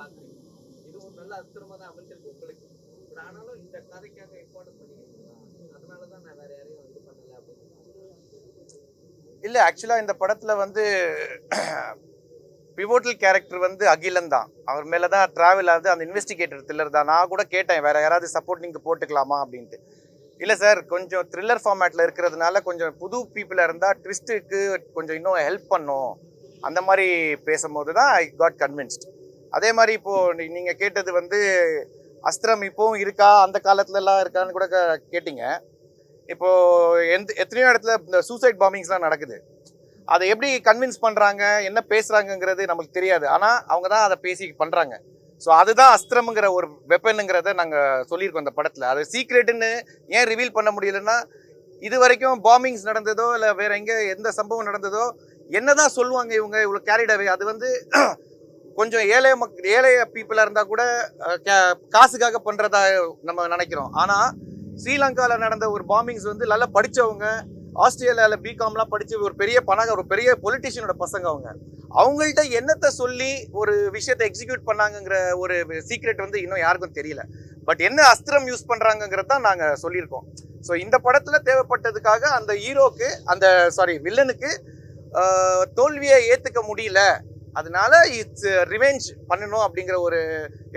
பாக்குறீங்க. இது ஒரு நல்ல அஸ்திரமா தான் அமைஞ்சிருக்கு உங்களுக்கு. பட் ஆனாலும் இந்த கதைக்காக இம்பார்ட்டன்ட் பண்ணிக்கிறீங்களா அதனாலதான் நான் வேற யாரையும் இது பண்ணல அப்படின்னு இல்லை ஆக்சுவலாக இந்த படத்தில் வந்து பிவோட்டல் கேரக்டர் வந்து அகிலன் தான். அவர் மேலே தான் ட்ராவல் ஆகுது அந்த இன்வெஸ்டிகேட்டர் த்ரில்லர் தான். நான் கூட கேட்டேன் வேற யாராவது சப்போர்ட் நீங்கள் போட்டுக்கலாமா அப்படின்ட்டு. இல்லை சார் கொஞ்சம் த்ரில்லர் ஃபார்மேட்டில் இருக்கிறதுனால கொஞ்சம் புது பீப்புளாக இருந்தால் ட்விஸ்ட்டுக்கு கொஞ்சம் இன்னும் ஹெல்ப் பண்ணும். அந்த மாதிரி பேசும்போது தான் ஐ காட் கன்வின்ஸ்ட் அதே மாதிரி இப்போது நீங்கள் கேட்டது வந்து அஸ்திரம் இப்போவும் இருக்கா? அந்த காலத்துலலாம் இருக்கான்னு கூட கேட்டிங்க. இப்போது எந்த எத்தனையோ இடத்துல இந்த சூசைட் பாம்பிங்ஸ்லாம் நடக்குது. அதை எப்படி கன்வின்ஸ் பண்ணுறாங்க என்ன பேசுகிறாங்கங்கிறது நமக்கு தெரியாது. ஆனால் அவங்க தான் அதை பேசி பண்ணுறாங்க ஸோ அதுதான் அஸ்திரம்ங்கிற ஒரு வெப்பனுங்கிறத நாங்கள் சொல்லியிருக்கோம் இந்த படத்தில். அது சீக்ரெட்டுன்னு ஏன் ரிவீல் பண்ண முடியலன்னா இது வரைக்கும் பாம்பிங்ஸ் நடந்ததோ இல்லை வேற எங்கே எந்த சம்பவம் நடந்ததோ என்னதான் சொல்லுவாங்க இவங்க இவ்வளோ கேரிடவே அது வந்து கொஞ்சம் ஏழை மக் ஏழை பீப்புளாக இருந்தால் கூட காசுக்காக பண்ணுறதா நம்ம நினைக்கிறோம். ஆனால் ஸ்ரீலங்காவில் நடந்த ஒரு பாம்பிங்ஸ் வந்து நல்லா படித்தவங்க ஆஸ்திரேலியாவில் பிகாம்லாம் படித்து ஒரு பெரிய பணங்க ஒரு பெரிய பொலிட்டிஷியனோட பசங்க அவங்க. அவங்கள்ட்ட என்னத்தை சொல்லி ஒரு விஷயத்தை எக்ஸிக்யூட் பண்ணாங்கங்கிற ஒரு சீக்ரெட் வந்து இன்னும் யாருக்கும் தெரியல. பட் என்ன அஸ்திரம் யூஸ் பண்ணுறாங்கங்கிறது தான் நாங்கள் சொல்லியிருக்கோம். ஸோ இந்த படத்தில் தேவைப்பட்டதுக்காக அந்த ஹீரோக்கு அந்த சாரி வில்லனுக்கு தோல்வியை ஏற்றுக்க முடியல. அதனால இட்ஸ் ரிவெஞ்ச் பண்ணணும் அப்படிங்கிற ஒரு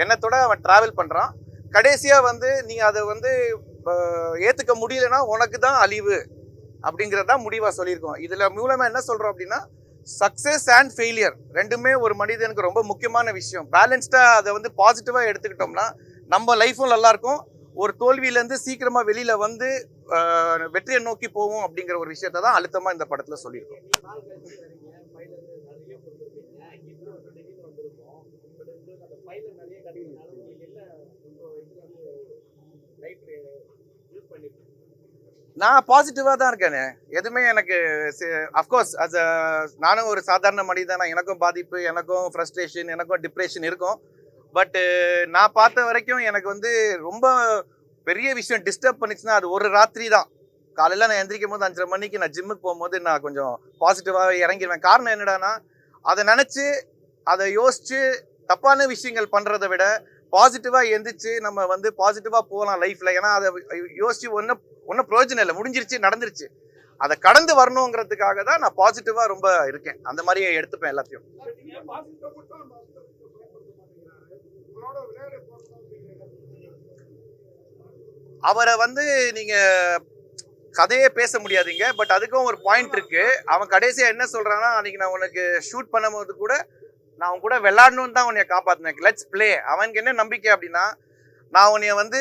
எண்ணத்தோட அவன் ட்ராவல் பண்ணுறான் கடைசியாக வந்து நீ அதை வந்து ஏற்றுக்க முடியலன்னா உனக்கு தான் அழிவு அப்படிங்கிறதா முடிவாக சொல்லியிருக்கோம். இதில் மூலமாக என்ன சொல்கிறோம் அப்படின்னா சக்ஸஸ் அண்ட் ஃபெயிலியர் ரெண்டுமே ஒரு மனிதனுக்கு ரொம்ப முக்கியமான விஷயம். பேலன்ஸ்டாக அதை வந்து பாசிட்டிவாக எடுத்துக்கிட்டோம்னா நம்ம லைஃப்பும் நல்லாயிருக்கும் ஒரு தோல்வியிலேருந்து சீக்கிரமாக வெளியில் வந்து வெற்றியை நோக்கி போவோம் அப்படிங்கிற ஒரு விஷயத்தை தான் அழுத்தமாக இந்த படத்தில் சொல்லியிருக்கோம் நீங்க நாள் கழிச்சு வரீங்க ஃபைல் வந்து நிறைய கொடுத்துருப்பீங்க இவ்வளோ வந்து திடீர்னு வந்திருக்கோம் பட் உங்களுக்கு அந்த ஃபைல் நிறைய கிடைக்கிறதுனால உங்களுக்கு என்ன இப்போ இதுல வந்து லைஃப் யூஸ் பண்ணிட்டு நான் பாசிட்டிவாக தான் இருக்கேனே. எதுவுமே எனக்கு அஃப்கோர்ஸ் அஸ் நானும் ஒரு சாதாரண மனிதனா எனக்கும் பாதிப்பு எனக்கும் ஃப்ரஸ்ட்ரேஷன் எனக்கும் டிப்ரெஷன் இருக்கும். பட்டு நான் பார்த்த வரைக்கும் எனக்கு வந்து ரொம்ப பெரிய விஷயம் டிஸ்டர்ப் பண்ணிச்சுன்னா அது ஒரு ராத்திரி தான். காலையில் நான் எந்திரிக்கும் போது அஞ்சரை மணிக்கு நான் ஜிம்முக்கு போகும்போது நான் கொஞ்சம் பாசிட்டிவாக இறங்கிடுவேன் காரணம் என்னடானா அதை நினச்சி அதை யோசித்து தப்பான விஷயங்கள் பண்ணுறதை விட பாசிட்டிவாக எந்திரிச்சு நம்ம வந்து பாசிட்டிவாக போகலாம் லைஃப்பில் ஏன்னா அதை யோசிச்சு ஒன்றும் ஒன்றும் பிரயோஜனம் இல்லை. முடிஞ்சிருச்சு நடந்துருச்சு. அதை கடந்து வரணுங்கிறதுக்காக தான் நான் பாசிட்டிவாக ரொம்ப இருக்கேன். அந்த மாதிரி எடுத்துப்பேன் எல்லாத்தையும். அவரை வந்து நீங்கள் கதையே பேச முடியாதீங்க. பட் அதுக்கும் ஒரு பாயிண்ட் இருக்கு. அவன் கடைசியாக என்ன சொல்கிறான்னா அன்னைக்கு நான் உனக்கு ஷூட் பண்ணும்போது கூட நான் அவன் கூட விளாடணும்னு தான் உன்னை காப்பாற்றினேன் லெட்ஸ் ப்ளே அவனுக்கு என்ன நம்பிக்கை அப்படின்னா நான் உன்னைய வந்து